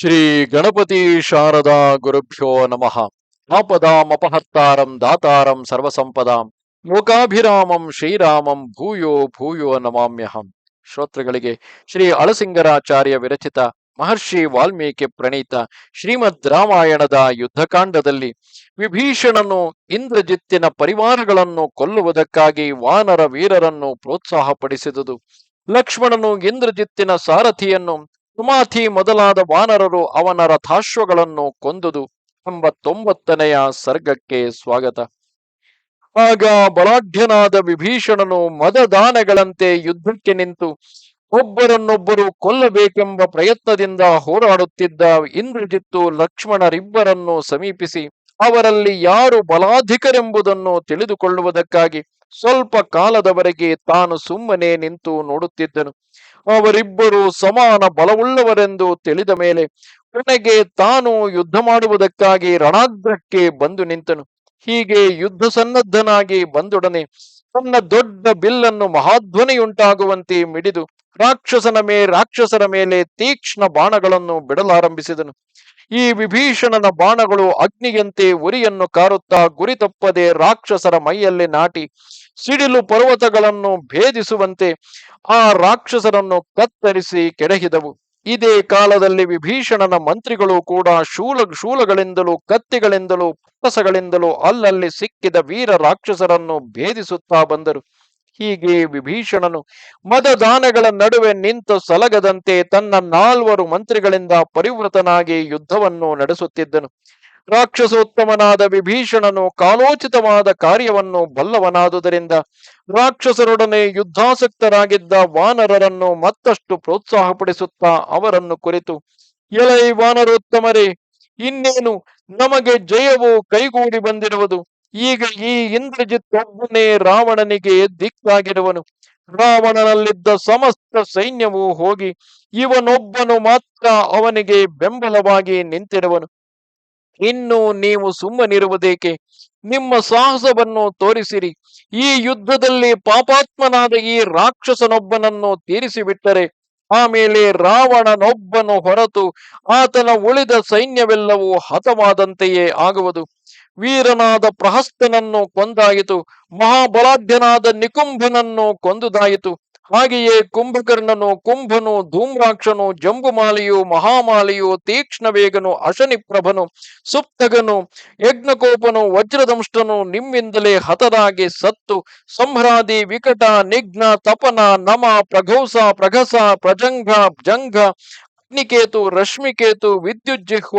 ಶ್ರೀ ಗಣಪತಿ ಶಾರದಾ ಗುರುಭ್ಯೋ ನಮಃ. ಆಪದಾಮಪಹರ್ತಾರಂ ದಾತಾರಂ ಸರ್ವಸಂಪದಾಂ ಮೂಕಾಭಿರಾಮಂ ಶ್ರೀರಾಮಂ ಭೂಯೋ ಭೂಯೋ ನಮಾಮ್ಯಹಂ. ಶ್ರೋತೃಗಳಿಗೆ ಶ್ರೀ ಅಳಸಿಂಗರಾಚಾರ್ಯ ವಿರಚಿತ ಮಹರ್ಷಿ ವಾಲ್ಮೀಕಿ ಪ್ರಣೀತ ಶ್ರೀಮದ್ ರಾಮಾಯಣದ ಯುದ್ಧಕಾಂಡದಲ್ಲಿ ವಿಭೀಷಣನು ಇಂದ್ರಜಿತ್ತಿನ ಪರಿವಾರಗಳನ್ನು ಕೊಲ್ಲುವುದಕ್ಕಾಗಿ ವಾನರ ವೀರರನ್ನು ಪ್ರೋತ್ಸಾಹಪಡಿಸಿದುದು. ಲಕ್ಷ್ಮಣನು ಇಂದ್ರಜಿತ್ತಿನ ಸಾರಥಿಯನ್ನು ಸುಮಾಥಿ ಮೊದಲಾದ ವಾನರರು ಅವನ ರಥಾಶ್ವಗಳನ್ನು ಕೊಂದುದು. ಎಂಬತ್ತೊಂಬತ್ತನೆಯ ಸರ್ಗಕ್ಕೆ ಸ್ವಾಗತ. ಆಗ ಬಲಾಢ್ಯನಾದ ವಿಭೀಷಣನು ಮದದಾನಗಳಂತೆ ಯುದ್ಧಕ್ಕೆ ನಿಂತು, ಒಬ್ಬರನ್ನೊಬ್ಬರು ಕೊಲ್ಲಬೇಕೆಂಬ ಪ್ರಯತ್ನದಿಂದ ಹೋರಾಡುತ್ತಿದ್ದ ಇಂದ್ರಜಿತ್ತು ಲಕ್ಷ್ಮಣರಿಬ್ಬರನ್ನು ಸಮೀಪಿಸಿ, ಅವರಲ್ಲಿ ಯಾರು ಬಲಾಧಿಕರೆಂಬುದನ್ನು ತಿಳಿದುಕೊಳ್ಳುವುದಕ್ಕಾಗಿ ಸ್ವಲ್ಪ ಕಾಲದವರೆಗೆ ತಾನು ಸುಮ್ಮನೆ ನಿಂತು ನೋಡುತ್ತಿದ್ದನು. ಅವರಿಬ್ಬರು ಸಮಾನ ಬಲವುಳ್ಳವರೆಂದು ತಿಳಿದ ಮೇಲೆ ಕೊನೆಗೆ ತಾನು ಯುದ್ಧ ಮಾಡುವುದಕ್ಕಾಗಿ ರಣಾಗ್ರಕ್ಕೆ ಬಂದು ನಿಂತನು. ಹೀಗೆ ಯುದ್ಧ ಸನ್ನದ್ಧನಾಗಿ ಬಂದೊಡನೆ ತನ್ನ ದೊಡ್ಡ ಬಿಲ್ಲನ್ನು ಮಹಾಧ್ವನಿಯುಂಟಾಗುವಂತೆ ಮಿಡಿದು ರಾಕ್ಷಸನ ಮೇ, ರಾಕ್ಷಸರ ಮೇಲೆ ತೀಕ್ಷ್ಣ ಬಾಣಗಳನ್ನು ಬಿಡಲಾರಂಭಿಸಿದನು. ಈ ವಿಭೀಷಣನ ಬಾಣಗಳು ಅಗ್ನಿಯಂತೆ ಉರಿಯನ್ನು ಕಾರುತ್ತಾ ಗುರಿ ತಪ್ಪದೆ ರಾಕ್ಷಸರ ಮೈಯಲ್ಲಿ ನಾಟಿ ಸಿಡಿಲು ಪರ್ವತಗಳನ್ನು ಭೇದಿಸುವಂತೆ ಆ ರಾಕ್ಷಸರನ್ನು ಕತ್ತರಿಸಿ ಕೆಡಹಿದವು. ಇದೇ ಕಾಲದಲ್ಲಿ ವಿಭೀಷಣನ ಮಂತ್ರಿಗಳು ಕೂಡ ಶೂಲ ಶೂಲಗಳಿಂದಲೂ ಕತ್ತಿಗಳಿಂದಲೂ ಪಟ್ಟಸಗಳಿಂದಲೂ ಅಲ್ಲಲ್ಲಿ ಸಿಕ್ಕಿದ ವೀರ ರಾಕ್ಷಸರನ್ನು ಭೇದಿಸುತ್ತಾ ಬಂದರು. ಹೀಗೆ ವಿಭೀಷಣನು ಮದದಾನಗಳ ನಡುವೆ ನಿಂತು ಸಲಗದಂತೆ ತನ್ನ ನಾಲ್ವರು ಮಂತ್ರಿಗಳಿಂದ ಪರಿವೃತನಾಗಿ ಯುದ್ಧವನ್ನು ನಡೆಸುತ್ತಿದ್ದನು. ರಾಕ್ಷಸೋತ್ತಮನಾದ ವಿಭೀಷಣನು ಕಾಲೋಚಿತವಾದ ಕಾರ್ಯವನ್ನು ಬಲ್ಲವನಾದುದರಿಂದ ರಾಕ್ಷಸರೊಡನೆ ಯುದ್ಧಾಸಕ್ತರಾಗಿದ್ದ ವಾನರರನ್ನು ಮತ್ತಷ್ಟು ಪ್ರೋತ್ಸಾಹಪಡಿಸುತ್ತಾ ಅವರನ್ನು ಕುರಿತು, ಎಲೈ ವಾನರೋತ್ತಮರೇ, ಇನ್ನೇನು ನಮಗೆ ಜಯವು ಕೈಗೂಡಿ ಬಂದಿರುವುದು. ಈಗ ಈ ಇಂದ್ರಜಿತ್ ಒಬ್ಬನೇ ರಾವಣನಿಗೆ ದಿಕ್ಕಾಗಿರುವನು. ರಾವಣನಲ್ಲಿದ್ದ ಸಮಸ್ತ ಸೈನ್ಯವು ಹೋಗಿ ಇವನೊಬ್ಬನು ಮಾತ್ರ ಅವನಿಗೆ ಬೆಂಬಲವಾಗಿ ನಿಂತಿರುವನು. ಇನ್ನು ನೀವು ಸುಮ್ಮನಿರುವುದೇಕೆ? ನಿಮ್ಮ ಸಾಹಸವನ್ನು ತೋರಿಸಿರಿ. ಈ ಯುದ್ಧದಲ್ಲಿ ಪಾಪಾತ್ಮನಾದ ಈ ರಾಕ್ಷಸನೊಬ್ಬನನ್ನು ತೀರಿಸಿಬಿಟ್ಟರೆ ಆಮೇಲೆ ರಾವಣನೊಬ್ಬನು ಹೊರತು ಆತನ ಉಳಿದ ಸೈನ್ಯವೆಲ್ಲವೂ ಹತವಾದಂತೆಯೇ ಆಗುವುದು. ವೀರನಾದ ಪ್ರಹಸ್ತನನ್ನು ಕೊಂದಾಯಿತು, ಮಹಾಬಲಾಢ್ಯನಾದ ನಿಕುಂಭನನ್ನು ಕೊಂದುದಾಯಿತು. ಹಾಗೆಯೇ ಕುಂಭಕರ್ಣನು, ಕುಂಭನು, ಧೂಮ್ರಾಕ್ಷನು, ಜಂಬುಮಾಲಿಯು, ಮಹಾಮಾಲಿಯು, ತೀಕ್ಷ್ಣವೇಗನು, ಅಶನಿಪ್ರಭನು, ಸುಪ್ತಗನು, ಯಜ್ಞಕೋಪನು, ವಜ್ರದಂಷ್ಟನು ನಿಮ್ಮಿಂದಲೇ ಹತರಾಗಿ ಸತ್ತು. ಸಂಹ್ರಾದಿ, ವಿಕಟ, ನಿಘ್ನ, ತಪನ, ನಮ, ಪ್ರಘೌಸ, ಪ್ರಘಸ, ಪ್ರಜಂಘ ಜಂಘ ಅಗ್ನಿಕೇತು, ರಶ್ಮಿಕೇತು, ವಿದ್ಯುಜ್ಜಿಹ್ವ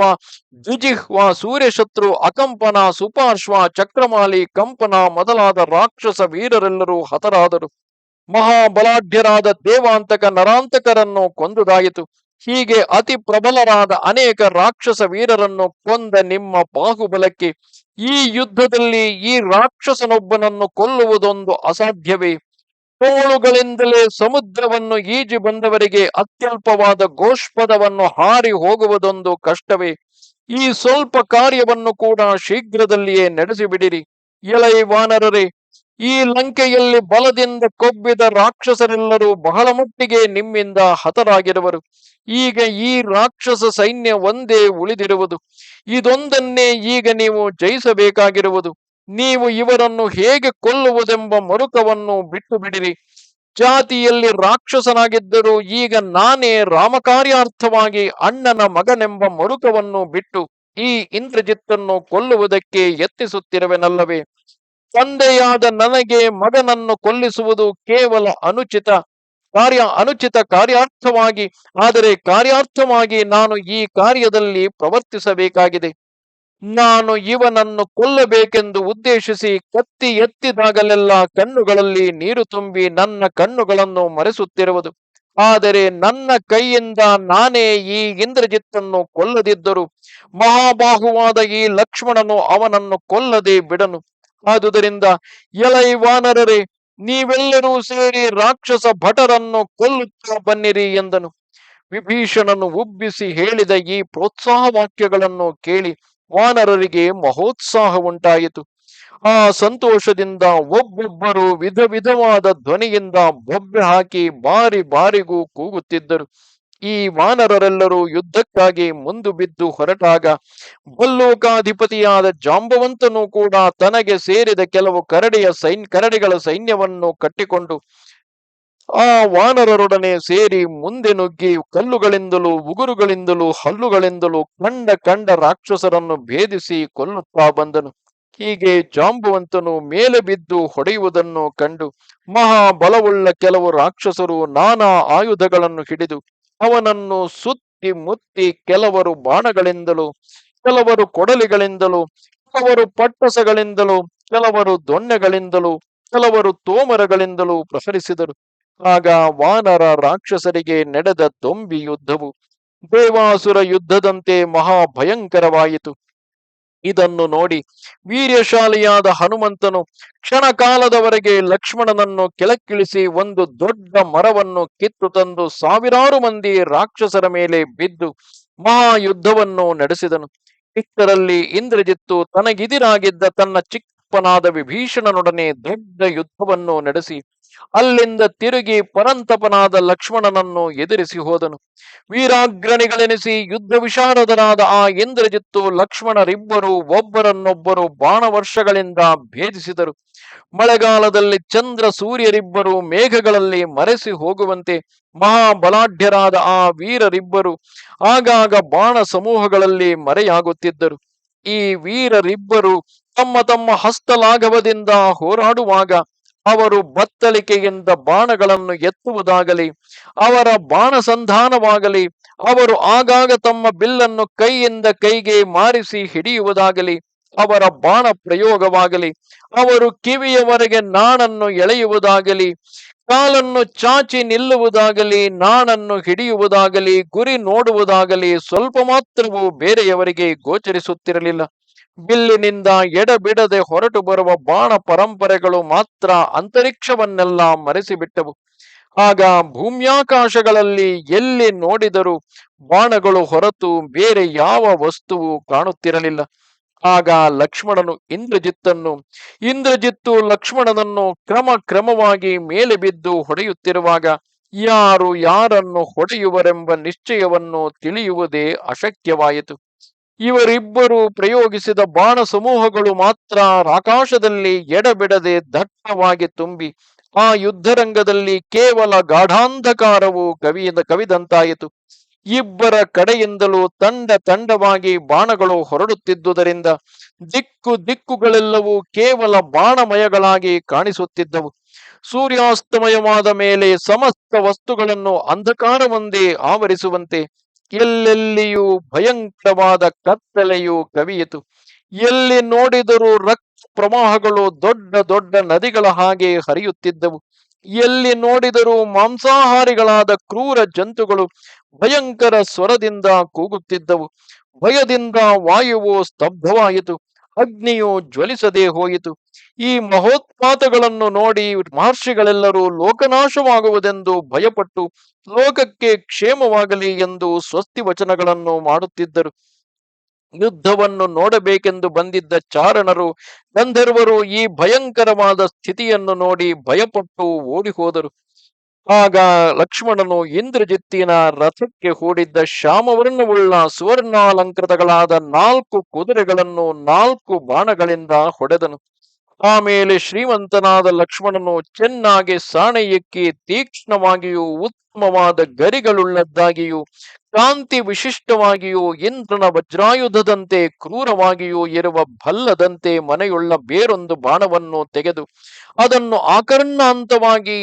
ದ್ವಿಜಿಹ್ವ ಸೂರ್ಯಶತ್ರು, ಅಕಂಪನ, ಸುಪಾರ್ಶ್ವ, ಚಕ್ರಮಾಲಿ, ಕಂಪನ ಮೊದಲಾದ ರಾಕ್ಷಸ ವೀರರೆಲ್ಲರೂ ಹತರಾದರು. ಮಹಾಬಲಾಢ್ಯರಾದ ದೇವಾಂತಕ ನರಾಂತಕರನ್ನು ಕೊಂದುದಾಯಿತು. ಹೀಗೆ ಅತಿ ಪ್ರಬಲರಾದ ಅನೇಕ ರಾಕ್ಷಸ ವೀರರನ್ನು ಕೊಂದ ನಿಮ್ಮ ಬಾಹುಬಲಕ್ಕೆ ಈ ಯುದ್ಧದಲ್ಲಿ ಈ ರಾಕ್ಷಸನೊಬ್ಬನನ್ನು ಕೊಲ್ಲುವುದೊಂದು ಅಸಾಧ್ಯವೇ? ತೋಳುಗಳಿಂದಲೇ ಸಮುದ್ರವನ್ನು ಈಜಿ ಬಂದವರಿಗೆ ಅತ್ಯಲ್ಪವಾದ ಗೋಷ್ಪದವನ್ನು ಹಾರಿ ಹೋಗುವುದೊಂದು ಕಷ್ಟವೇ? ಈ ಸ್ವಲ್ಪ ಕಾರ್ಯವನ್ನು ಕೂಡ ಶೀಘ್ರದಲ್ಲಿಯೇ ನಡೆಸಿಬಿಡಿರಿ. ಎಲೈ ವಾನರರೇ ಈ ಲಂಕೆಯಲ್ಲಿ ಬಲದಿಂದ ಕೊಬ್ಬಿದ ರಾಕ್ಷಸರೆಲ್ಲರೂ ಬಹಳ ಮಟ್ಟಿಗೆ ನಿಮ್ಮಿಂದ ಹತರಾಗಿರುವರು. ಈಗ ಈ ರಾಕ್ಷಸ ಸೈನ್ಯ ಒಂದೇ ಉಳಿದಿರುವುದು. ಇದೊಂದನ್ನೇ ಈಗ ನೀವು ಜಯಿಸಬೇಕಾಗಿರುವುದು. ನೀವು ಇವರನ್ನು ಹೇಗೆ ಕೊಲ್ಲುವುದೆಂಬ ಮರುಕವನ್ನು ಬಿಟ್ಟು ಬಿಡಿರಿ ಜಾತಿಯಲ್ಲಿ ರಾಕ್ಷಸನಾಗಿದ್ದರೂ ಈಗ ನಾನೇ ರಾಮಕಾರ್ಯಾರ್ಥವಾಗಿ ಅಣ್ಣನ ಮಗನೆಂಬ ಮರುಕವನ್ನು ಬಿಟ್ಟು ಈ ಇಂದ್ರಜಿತ್ತನ್ನು ಕೊಲ್ಲುವುದಕ್ಕೆ ಯತ್ನಿಸುತ್ತಿರುವೆನಲ್ಲವೇ? ತಂದೆಯಾದ ನನಗೆ ಮಗನನ್ನು ಕೊಲ್ಲಿಸುವುದು ಕೇವಲ ಅನುಚಿತ ಕಾರ್ಯ, ಅನುಚಿತ ಕಾರ್ಯಾರ್ಥವಾಗಿ, ಆದರೆ ಕಾರ್ಯಾರ್ಥವಾಗಿ ನಾನು ಈ ಕಾರ್ಯದಲ್ಲಿ ಪ್ರವರ್ತಿಸಬೇಕಾಗಿದೆ. ನಾನು ಇವನನ್ನು ಕೊಲ್ಲಬೇಕೆಂದು ಉದ್ದೇಶಿಸಿ ಕತ್ತಿ ಎತ್ತಿದಾಗಲೆಲ್ಲ ಕಣ್ಣುಗಳಲ್ಲಿ ನೀರು ತುಂಬಿ ನನ್ನ ಕಣ್ಣುಗಳನ್ನು ಮರೆಸುತ್ತಿರುವುದು. ಆದರೆ ನನ್ನ ಕೈಯಿಂದ ನಾನೇ ಈ ಇಂದ್ರಜಿತ್ತನ್ನು ಕೊಲ್ಲದಿದ್ದರು ಮಹಾಬಾಹುವಾದ ಈ ಲಕ್ಷ್ಮಣನು ಅವನನ್ನು ಕೊಲ್ಲದೆ ಬಿಡನು. ಆದುದರಿಂದ ಎಲೈ ವಾನರರೇ, ನೀವೆಲ್ಲರೂ ಸೇರಿ ರಾಕ್ಷಸ ಭಟರನ್ನು ಕೊಲ್ಲುತ್ತಾ ಬನ್ನಿರಿ ಎಂದನು. ವಿಭೀಷಣನು ಉಬ್ಬಿಸಿ ಹೇಳಿದ ಈ ಪ್ರೋತ್ಸಾಹ ವಾಕ್ಯಗಳನ್ನು ಕೇಳಿ ವಾನರರಿಗೆ ಮಹೋತ್ಸಾಹ ಉಂಟಾಯಿತು ಆ ಸಂತೋಷದಿಂದ ಒಬ್ಬೊಬ್ಬರು ವಿಧ ವಿಧವಾದ ಧ್ವನಿಯಿಂದ ಬೊಬ್ಬೆ ಹಾಕಿ ಬಾರಿ ಬಾರಿಗೂ ಕೂಗುತ್ತಿದ್ದರು. ಈ ವಾನರರೆಲ್ಲರೂ ಯುದ್ಧಕ್ಕಾಗಿ ಮುಂದು ಬಿದ್ದು ಹೊರಟಾಗ ಬಲ್ಲೋಕಾಧಿಪತಿಯಾದ ಜಾಂಬವಂತನು ಕೂಡ ತನಗೆ ಸೇರಿದ ಕೆಲವು ಕರಡಿಯ ಸೈನ್, ಕರಡಿಗಳ ಸೈನ್ಯವನ್ನು ಕಟ್ಟಿಕೊಂಡು ಆ ವಾನರರೊಡನೆ ಸೇರಿ ಮುಂದೆ ನುಗ್ಗಿ ಕಲ್ಲುಗಳಿಂದಲೂ ಉಗುರುಗಳಿಂದಲೂ ಹಲ್ಲುಗಳಿಂದಲೂ ಕಂಡ ಕಂಡ ರಾಕ್ಷಸರನ್ನು ಭೇದಿಸಿ ಕೊಲ್ಲುತ್ತಾ ಬಂದನು. ಹೀಗೆ ಜಾಂಬುವಂತನು ಮೇಲೆ ಬಿದ್ದು ಹೊಡೆಯುವುದನ್ನು ಕಂಡು ಮಹಾಬಲವುಳ್ಳ ಕೆಲವು ರಾಕ್ಷಸರು ನಾನಾ ಆಯುಧಗಳನ್ನು ಹಿಡಿದು ಅವನನ್ನು ಸುತ್ತಿ ಮುತ್ತಿ ಕೆಲವರು ಬಾಣಗಳಿಂದಲೂ, ಕೆಲವರು ಕೊಡಲಿಗಳಿಂದಲೂ, ಕೆಲವರು ಪಟ್ಟಸಗಳಿಂದಲೂ, ಕೆಲವರು ದೊಣ್ಣೆಗಳಿಂದಲೂ, ಕೆಲವರು ತೋಮರಗಳಿಂದಲೂ ಪ್ರಸರಿಸಿದರು. ಆಗ ವಾನರ ರಾಕ್ಷಸರಿಗೆ ನಡೆದ ದೊಂಬಿ ಯುದ್ಧವು ದೇವಾಸುರ ಯುದ್ಧದಂತೆ ಮಹಾ ಭಯಂಕರವಾಯಿತು ಇದನ್ನು ನೋಡಿ ವೀರ್ಯಶಾಲಿಯಾದ ಹನುಮಂತನು ಕ್ಷಣಕಾಲದವರೆಗೆ ಲಕ್ಷ್ಮಣನನ್ನು ಕೆಳಕ್ಕಿಳಿಸಿ ಒಂದು ದೊಡ್ಡ ಮರವನ್ನು ಕಿತ್ತು ತಂದು ಸಾವಿರಾರು ಮಂದಿ ರಾಕ್ಷಸರ ಮೇಲೆ ಬಿದ್ದು ಮಹಾಯುದ್ಧವನ್ನು ನಡೆಸಿದನು. ಇಷ್ಟರಲ್ಲಿ ಇಂದ್ರಜಿತ್ತು ತನಗಿದಿರಾಗಿದ್ದ ತನ್ನ ಚಿಕ್ಕಪ್ಪನಾದ ವಿಭೀಷಣನೊಡನೆ ದೊಡ್ಡ ಯುದ್ಧವನ್ನು ನಡೆಸಿ, ಅಲ್ಲಿಂದ ತಿರುಗಿ ಪರಂತಪನಾದ ಲಕ್ಷ್ಮಣನನ್ನು ಎದುರಿಸಿ ಹೋದನು. ವೀರಾಗ್ರಣಿಗಳೆನಿಸಿ ಯುದ್ಧ ವಿಶಾರದರಾದ ಆ ಇಂದ್ರಜಿತ್ತು ಲಕ್ಷ್ಮಣರಿಬ್ಬರು ಒಬ್ಬರನ್ನೊಬ್ಬರು ಬಾಣವರ್ಷಗಳಿಂದ ಭೇದಿಸಿದರು. ಮಳೆಗಾಲದಲ್ಲಿ ಚಂದ್ರ ಸೂರ್ಯರಿಬ್ಬರು ಮೇಘಗಳಲ್ಲಿ ಮರೆಸಿ ಹೋಗುವಂತೆ ಮಹಾಬಲಾಢ್ಯರಾದ ಆ ವೀರರಿಬ್ಬರು ಆಗಾಗ ಬಾಣ ಸಮೂಹಗಳಲ್ಲಿ ಮರೆಯಾಗುತ್ತಿದ್ದರು. ಈ ವೀರರಿಬ್ಬರು ತಮ್ಮ ತಮ್ಮ ಹಸ್ತಲಾಘವದಿಂದ ಹೋರಾಡುವಾಗ ಅವರು ಬತ್ತಳಿಕೆಯಿಂದ ಬಾಣಗಳನ್ನು ಎತ್ತುವುದಾಗಲಿ, ಅವರ ಬಾಣಸಂಧಾನವಾಗಲಿ, ಅವರು ಆಗಾಗ ತಮ್ಮ ಬಿಲ್ಲನ್ನು ಕೈಯಿಂದ ಕೈಗೆ ಮಾರಿಸಿ ಹಿಡಿಯುವುದಾಗಲಿ, ಅವರ ಬಾಣ ಪ್ರಯೋಗವಾಗಲಿ, ಅವರು ಕಿವಿಯವರೆಗೆ ನಾಣನ್ನು ಎಳೆಯುವುದಾಗಲಿ, ಕಾಲನ್ನು ಚಾಚಿ ನಿಲ್ಲುವುದಾಗಲಿ, ನಾಣನ್ನು ಹಿಡಿಯುವುದಾಗಲಿ, ಗುರಿ ನೋಡುವುದಾಗಲಿ, ಸ್ವಲ್ಪ ಮಾತ್ರವೂ ಬೇರೆಯವರಿಗೆ ಗೋಚರಿಸುತ್ತಿರಲಿಲ್ಲ. ಬಿಲ್ಲಿನಿಂದ ಎಡಬಿಡದೆ ಹೊರಟು ಬರುವ ಬಾಣ ಪರಂಪರೆಗಳು ಮಾತ್ರ ಅಂತರಿಕ್ಷವನ್ನೆಲ್ಲ ಮರೆಸಿಬಿಟ್ಟವು. ಆಗ ಭೂಮ್ಯಾಕಾಶಗಳಲ್ಲಿ ಎಲ್ಲಿ ನೋಡಿದರೂ ಬಾಣಗಳು ಹೊರತು ಬೇರೆ ಯಾವ ವಸ್ತುವು ಕಾಣುತ್ತಿರಲಿಲ್ಲ. ಆಗ ಲಕ್ಷ್ಮಣನು ಇಂದ್ರಜಿತ್ತನ್ನು, ಇಂದ್ರಜಿತ್ತು ಲಕ್ಷ್ಮಣನನ್ನು ಕ್ರಮ ಕ್ರಮವಾಗಿ ಮೇಲೆ ಬಿದ್ದು ಹೊಡೆಯುತ್ತಿರುವಾಗ ಯಾರು ಯಾರನ್ನು ಹೊಡೆಯುವರೆಂಬ ನಿಶ್ಚಯವನ್ನು ತಿಳಿಯುವುದೇ ಅಶಕ್ಯವಾಯಿತು. ಇವರಿಬ್ಬರು ಪ್ರಯೋಗಿಸಿದ ಬಾಣ ಸಮೂಹಗಳು ಮಾತ್ರ ಆಕಾಶದಲ್ಲಿ ಎಡಬಿಡದೆ ದಟ್ಟವಾಗಿ ತುಂಬಿ, ಆ ಯುದ್ಧರಂಗದಲ್ಲಿ ಕೇವಲ ಗಾಢಾಂಧಕಾರವು ಕವಿಯಿಂದ ಕವಿದಂತಾಯಿತು. ಇಬ್ಬರ ಕಡೆಯಿಂದಲೂ ತಂಡ ತಂಡವಾಗಿ ಬಾಣಗಳು ಹೊರಡುತ್ತಿದ್ದುದರಿಂದ ದಿಕ್ಕು ದಿಕ್ಕುಗಳೆಲ್ಲವೂ ಕೇವಲ ಬಾಣಮಯಗಳಾಗಿ ಕಾಣಿಸುತ್ತಿದ್ದವು. ಸೂರ್ಯಾಸ್ತಮಯವಾದ ಮೇಲೆ ಸಮಸ್ತ ವಸ್ತುಗಳನ್ನು ಅಂಧಕಾರವೊಂದೇ ಆವರಿಸುವಂತೆ ಎಲ್ಲೆಲ್ಲಿಯೂ ಭಯಂಕರವಾದ ಕತ್ತಲೆಯು ಕವಿಯಿತು. ಎಲ್ಲಿ ನೋಡಿದರೂ ರಕ್ತ ಪ್ರವಾಹಗಳು ದೊಡ್ಡ ದೊಡ್ಡ ನದಿಗಳ ಹಾಗೆ ಹರಿಯುತ್ತಿದ್ದವು. ಎಲ್ಲಿ ನೋಡಿದರೂ ಮಾಂಸಾಹಾರಿಗಳಾದ ಕ್ರೂರ ಜಂತುಗಳು ಭಯಂಕರ ಸ್ವರದಿಂದ ಕೂಗುತ್ತಿದ್ದವು. ಭಯದಿಂದ ವಾಯುವು ಸ್ತಬ್ಧವಾಯಿತು. ಅಗ್ನಿಯು ಜ್ವಲಿಸದೆ ಹೋಯಿತು. ಈ ಮಹೋತ್ಪಾತಗಳನ್ನು ನೋಡಿ ಮಹರ್ಷಿಗಳೆಲ್ಲರೂ ಲೋಕನಾಶವಾಗುವುದೆಂದು ಭಯಪಟ್ಟು ಲೋಕಕ್ಕೆ ಕ್ಷೇಮವಾಗಲಿ ಎಂದು ಸ್ವಸ್ತಿ ವಚನಗಳನ್ನು ಮಾಡುತ್ತಿದ್ದರು. ಯುದ್ಧವನ್ನು ನೋಡಬೇಕೆಂದು ಬಂದಿದ್ದ ಚಾರಣರು ಗಂಧರ್ವರು ಈ ಭಯಂಕರವಾದ ಸ್ಥಿತಿಯನ್ನು ನೋಡಿ ಭಯಪಟ್ಟು ಓಡಿ ಹೋದರು ಆಗ ಲಕ್ಷ್ಮಣನು ಇಂದ್ರಜಿತ್ತಿನ ರಥಕ್ಕೆ ಹೂಡಿದ್ದ ಶ್ಯಾಮವರ್ಣವುಳ್ಳ ಸುವರ್ಣಾಲಂಕೃತಗಳಾದ ನಾಲ್ಕು ಕುದುರೆಗಳನ್ನು ನಾಲ್ಕು ಬಾಣಗಳಿಂದ ಹೊಡೆದನು. ಆಮೇಲೆ ಶ್ರೀಮಂತನಾದ ಲಕ್ಷ್ಮಣನು ಚೆನ್ನಾಗಿ ಸಾಣೆ ಎಕ್ಕಿ ತೀಕ್ಷ್ಣವಾಗಿಯೂ ಉತ್ತಮವಾದ ಗರಿಗಳುಳ್ಳದ್ದಾಗಿಯೂ ಕಾಂತಿ ವಿಶಿಷ್ಟವಾಗಿಯೂ, ಇಂದ್ರನ ವಜ್ರಾಯುಧದಂತೆ ಕ್ರೂರವಾಗಿಯೂ ಇರುವ ಭಲ್ಲದಂತೆ ಮನೆಯುಳ್ಳ ಬೇರೊಂದು ಬಾಣವನ್ನು ತೆಗೆದು, ಅದನ್ನು ಆಕರ್ಣಾಂತವಾಗಿ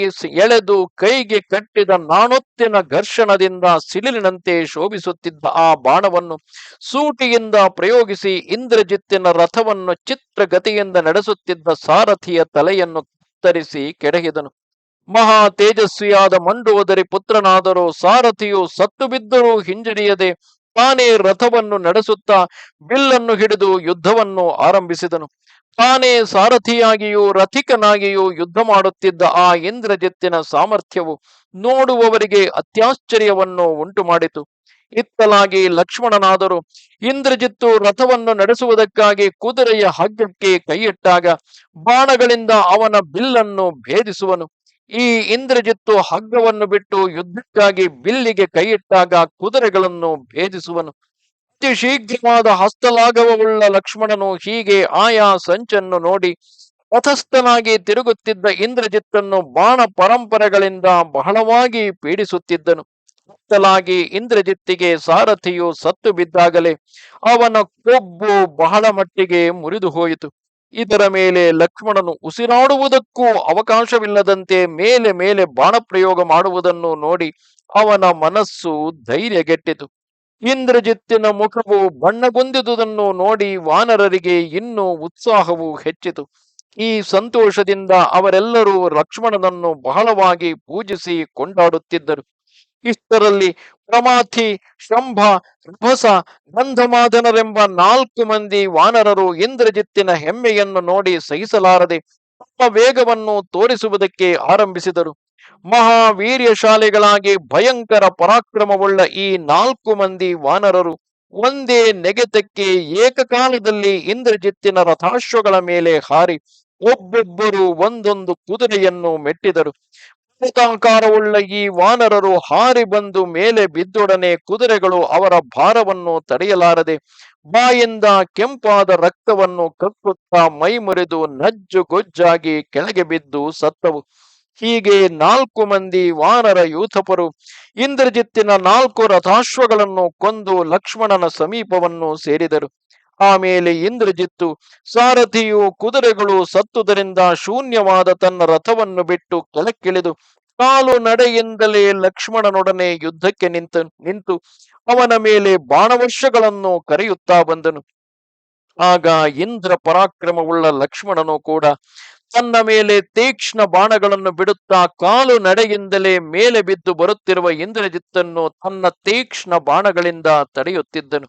ಎಳೆದು ಕೈಗೆ ಕಟ್ಟಿದ ನಾಣೊತ್ತಿನ ಘರ್ಷಣದಿಂದ ಸಿಲಿಲಿನಂತೆ ಶೋಭಿಸುತ್ತಿದ್ದ ಆ ಬಾಣವನ್ನು ಸೂಟಿಯಿಂದ ಪ್ರಯೋಗಿಸಿ ಇಂದ್ರಜಿತ್ತಿನ ರಥವನ್ನು ಚಿತ್ರಗತಿಯಿಂದ ನಡೆಸುತ್ತಿದ್ದ ಸಾರಥಿಯ ತಲೆಯನ್ನು ಕತ್ತರಿಸಿ ಕೆಡಹಿದನು. ಮಹಾ ತೇಜಸ್ವಿಯಾದ ಮಂಡೋದರಿ ಪುತ್ರನಾದರೂ ಸಾರಥಿಯು ಸತ್ತು ಬಿದ್ದರೂ ಹಿಂಜರಿಯದೆ ತಾನೇ ರಥವನ್ನು ನಡೆಸುತ್ತಾ ಬಿಲ್ಲನ್ನು ಹಿಡಿದು ಯುದ್ಧವನ್ನು ಆರಂಭಿಸಿದನು. ತಾನೇ ಸಾರಥಿಯಾಗಿಯೂ ರಥಿಕನಾಗಿಯೂ ಯುದ್ಧ ಮಾಡುತ್ತಿದ್ದ ಆ ಇಂದ್ರಜಿತ್ತಿನ ಸಾಮರ್ಥ್ಯವು ನೋಡುವವರಿಗೆ ಅತ್ಯಾಶ್ಚರ್ಯವನ್ನು ಉಂಟು ಮಾಡಿತು ಇತ್ತಲಾಗಿ ಲಕ್ಷ್ಮಣನಾದರೂ ಇಂದ್ರಜಿತ್ತು ರಥವನ್ನು ನಡೆಸುವುದಕ್ಕಾಗಿ ಕುದುರೆಯ ಹಗ್ಗಕ್ಕೆ ಕೈಯಿಟ್ಟಾಗ ಬಾಣಗಳಿಂದ ಅವನ ಬಿಲ್ಲನ್ನು ಭೇದಿಸುವನು. ಈ ಇಂದ್ರಜಿತ್ತು ಹಗ್ಗವನ್ನು ಬಿಟ್ಟು ಯುದ್ಧಕ್ಕಾಗಿ ಬಿಲ್ಲಿಗೆ ಕೈಯಿಟ್ಟಾಗ ಕುದುರೆಗಳನ್ನು ಭೇದಿಸುವನು. ಅತಿ ಶೀಘ್ರವಾದ ಹಸ್ತಲಾಘವವುಳ್ಳ ಲಕ್ಷ್ಮಣನು ಹೀಗೆ ಆಯಾ ಸಂಚನ್ನು ನೋಡಿ ಪಥಸ್ಥನಾಗಿ ತಿರುಗುತ್ತಿದ್ದ ಇಂದ್ರಜಿತ್ತನ್ನು ಬಾಣ ಪರಂಪರೆಗಳಿಂದ ಬಹಳವಾಗಿ ಪೀಡಿಸುತ್ತಿದ್ದನು. ಹಸ್ತಲಾಗಿ ಇಂದ್ರಜಿತ್ತಿಗೆ ಸಾರಥಿಯು ಸತ್ತು ಬಿದ್ದಾಗಲೇ ಅವನ ಕೊಬ್ಬು ಬಹಳ ಮಟ್ಟಿಗೆ ಮುರಿದು ಹೋಯಿತು ಇದರ ಮೇಲೆ ಲಕ್ಷ್ಮಣನು ಉಸಿರಾಡುವುದಕ್ಕೂ ಅವಕಾಶವಿಲ್ಲದಂತೆ ಮೇಲೆ ಮೇಲೆ ಬಾಣ ಪ್ರಯೋಗ ಮಾಡುವುದನ್ನು ನೋಡಿ ಅವನ ಮನಸ್ಸು ಧೈರ್ಯಗೆಟ್ಟಿತು. ಇಂದ್ರಜಿತ್ತಿನ ಮುಖವು ಬಣ್ಣಗೊಂದಿದುದನ್ನು ನೋಡಿ ವಾನರರಿಗೆ ಇನ್ನೂ ಉತ್ಸಾಹವು ಹೆಚ್ಚಿತು. ಈ ಸಂತೋಷದಿಂದ ಅವರೆಲ್ಲರೂ ಲಕ್ಷ್ಮಣನನ್ನು ಬಹಳವಾಗಿ ಪೂಜಿಸಿ ಕೊಂಡಾಡುತ್ತಿದ್ದರು. ಇಷ್ಟರಲ್ಲಿ ಪ್ರಮಾಥಿ, ಶಂಭ, ರಭಸ, ಗಂಧಮಾದನರೆಂಬ ನಾಲ್ಕು ಮಂದಿ ವಾನರರು ಇಂದ್ರಜಿತ್ತಿನ ಹೆಮ್ಮೆಯನ್ನು ನೋಡಿ ಸಹಿಸಲಾರದೆ ತಮ್ಮ ವೇಗವನ್ನು ತೋರಿಸುವುದಕ್ಕೆ ಆರಂಭಿಸಿದರು. ಮಹಾವೀರ್ಯಶಾಲಿಗಳಾಗಿ ಭಯಂಕರ ಪರಾಕ್ರಮವುಳ್ಳ ಈ ನಾಲ್ಕು ಮಂದಿ ವಾನರರು ಒಂದೇ ನೆಗೆತಕ್ಕೆ ಏಕಕಾಲದಲ್ಲಿ ಇಂದ್ರಜಿತ್ತಿನ ರಥಾಶ್ವಗಳ ಮೇಲೆ ಹಾರಿ ಒಬ್ಬೊಬ್ಬರು ಒಂದೊಂದು ಕುದುರೆಯನ್ನು ಮೆಟ್ಟಿದರು. ಭೂತಾಕಾರವುಳ್ಳ ಈ ವಾನರರು ಹಾರಿ ಬಂದು ಮೇಲೆ ಬಿದ್ದೊಡನೆ ಕುದುರೆಗಳು ಅವರ ಭಾರವನ್ನು ತಡೆಯಲಾರದೆ, ಬಾಯಿಂದ ಕೆಂಪಾದ ರಕ್ತವನ್ನು ಕಕ್ಕುತ್ತಾ ಮೈ ಮುರಿದು ನಜ್ಜು ಗೊಜ್ಜಾಗಿ ಕೆಳಗೆ ಬಿದ್ದು ಸತ್ತವು. ಹೀಗೆ ನಾಲ್ಕು ಮಂದಿ ವಾನರ ಯೂಥಪರು ಇಂದ್ರಜಿತ್ತಿನ ನಾಲ್ಕು ರಥಾಶ್ವಗಳನ್ನು ಕೊಂದು ಲಕ್ಷ್ಮಣನ ಸಮೀಪವನ್ನು ಸೇರಿದರು. ಆಮೇಲೆ ಇಂದ್ರಜಿತ್ತು. ಸಾರಥಿಯು ಕುದುರೆಗಳು ಸತ್ತುದರಿಂದ ಶೂನ್ಯವಾದ ತನ್ನ ರಥವನ್ನು ಬಿಟ್ಟು ಕೆಳಕ್ಕಿಳಿದು ಕಾಲು ನಡೆಯಿಂದಲೇ ಲಕ್ಷ್ಮಣನೊಡನೆ ಯುದ್ಧಕ್ಕೆ ನಿಂತ, ನಿಂತು ಅವನ ಮೇಲೆ ಬಾಣವರ್ಷಗಳನ್ನು ಕರೆಯುತ್ತಾ ಬಂದನು. ಆಗ ಇಂದ್ರ ಪರಾಕ್ರಮವುಳ್ಳ ಲಕ್ಷ್ಮಣನು ಕೂಡ ತನ್ನ ಮೇಲೆ ತೀಕ್ಷ್ಣ ಬಾಣಗಳನ್ನು ಬಿಡುತ್ತಾ ಕಾಲು ನಡೆಯಿಂದಲೇ ಮೇಲೆ ಬಿದ್ದು ಬರುತ್ತಿರುವ ಇಂದ್ರಜಿತ್ತನ್ನು ತನ್ನ ತೀಕ್ಷ್ಣ ಬಾಣಗಳಿಂದ ತಡೆಯುತ್ತಿದ್ದನು.